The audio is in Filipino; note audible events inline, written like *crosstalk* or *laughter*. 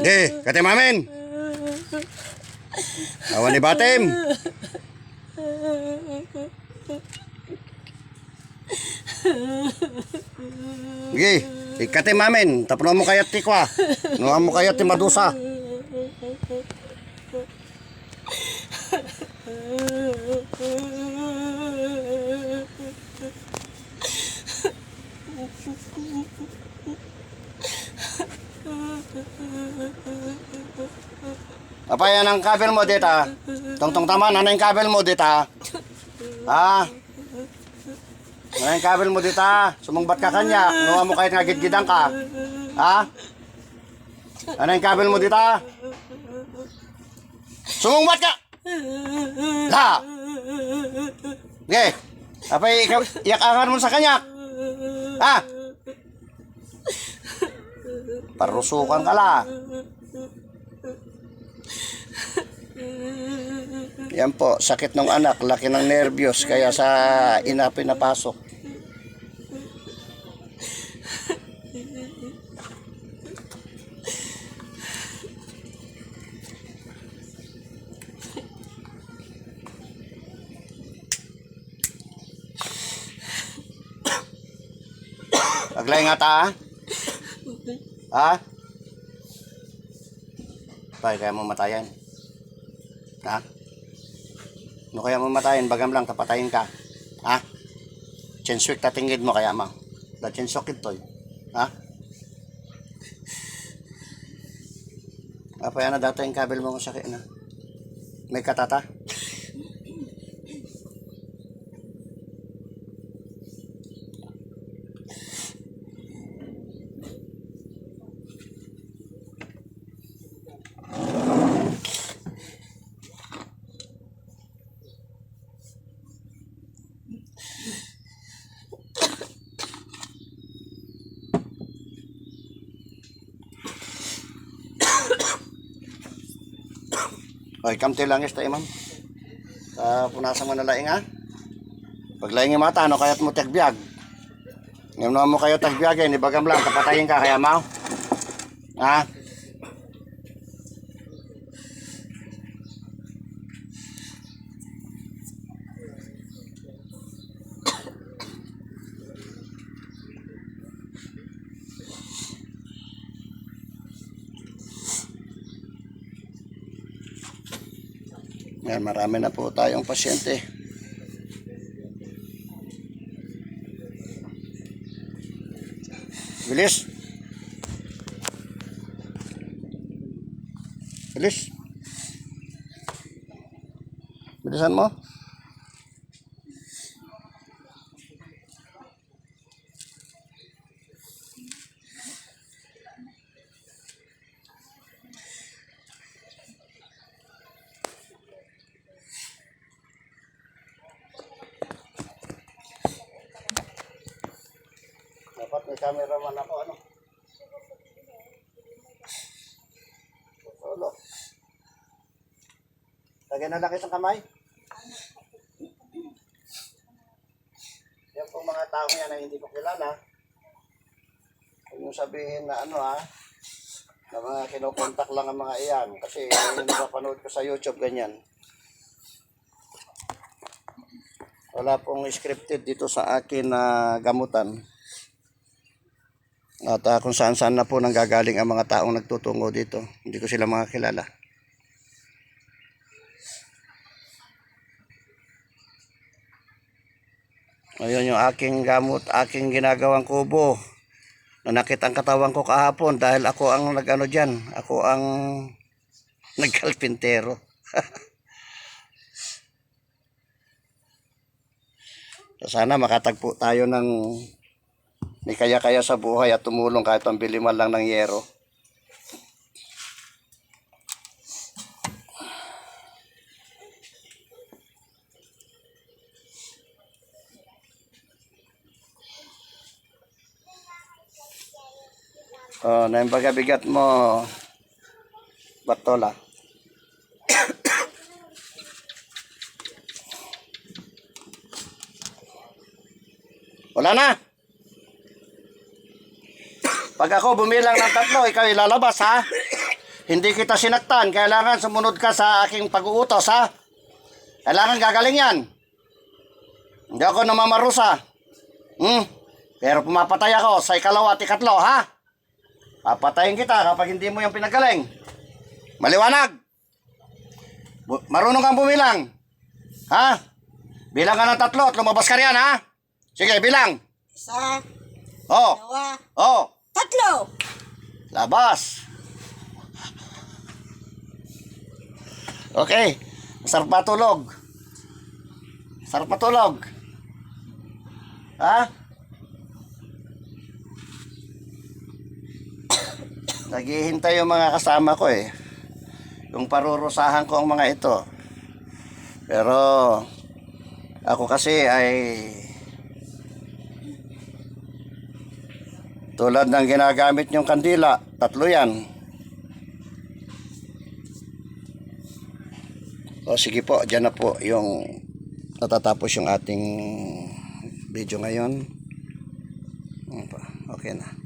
Di, kati mamin. Awan ni Batim. Sige, ikati mamin. Tapno mo kayat tikwa. Nuha mo kayat ti madusa. Apa yan ang kabel mo dita? Tungtong tama, ano yung kabel mo dita? Ha? Ano yung kabel mo dita? Sumungbat ka kanya. Nuha mo kahit nga gidgidang ka. Ha? Ano yung kabel mo dita? Sumungbat ka! La! Okay. Apa ikaw, iyakangan mo sa kanya? Ha? Parusukan ka la. Yan po, sakit ng anak, laki ng nervyos, kaya sa ina pinapasok. Aglay nga ta, ha? Ha? Tay, kaya mo matayan. Ha? Ano kaya mo matayin? Bagam lang, tapatayin ka. Ha? Chenswik tatingid mo kaya ma. Da chenswik ito. Ha? Apa yan na data yung kabel mo kung sakit na? May katata? Oy, kamti lang is tayo, ma'am. Sa punasan mo na laing, ha? Pag laing yung mata, ano kaya't mo tagbiyag? Ngayon mo kayo tagbiyag, eh, ibagam lang, kapatayin ka, kaya mau? Ha? Yan, marami na po tayong pasyente. Bilis. Bilis. Bilisan mo. Cameraman ako, ano? Solo. Lagyan na lang isang kamay. Yan pong mga tao yan na hindi ko kilala. Huwag nyo sabihin na ano ha, na mga kinokontak lang ang mga iyan. Kasi yung napapanood ko sa YouTube, ganyan. Wala pong scripted dito sa akin na gamutan. At ah, kung saan saan na po nanggagaling ang mga taong nagtutungo dito. Hindi ko sila mga kilala. Ayun yung aking gamot, aking ginagawang kubo. Nanakit ang katawan ko kahapon dahil ako ang nagano dyan. Ako ang *laughs* nagkalpintero. *laughs* Sana makatagpo tayo ng may kaya-kaya sa buhay at tumulong kahit pambili man lang ng yero. Oh, na yung bigat mo, Batola. *coughs* Wala na. Pag ako bumilang ng tatlo, ikaw ilalabas ha. Hindi kita sinaktan. Kailangan sumunod ka sa aking pag-uutos ha. Kailangan gagaling yan. Hindi ako namamarusa. Hmm? Pero pumapatay ako sa ikalawa at ikatlo ha. Papatayin kita kapag hindi mo yung pinagaling. Maliwanag. Bu- marunong kang bumilang. Ha? Bilang ka ng tatlo at lumabas ka riyan ha. Sige, bilang. Isa, Oh, dalawa, oh. Labas. Okay. Sarap matulog. Sarap matulog. Ha? *coughs* Naghihintay yung mga kasama ko eh. Yung parurusahan ko ang mga ito. Pero ako kasi ay tulad ng ginagamit yung kandila, tatlo yan. O sige po, dyan na po yung natatapos yung ating video ngayon. Okay na.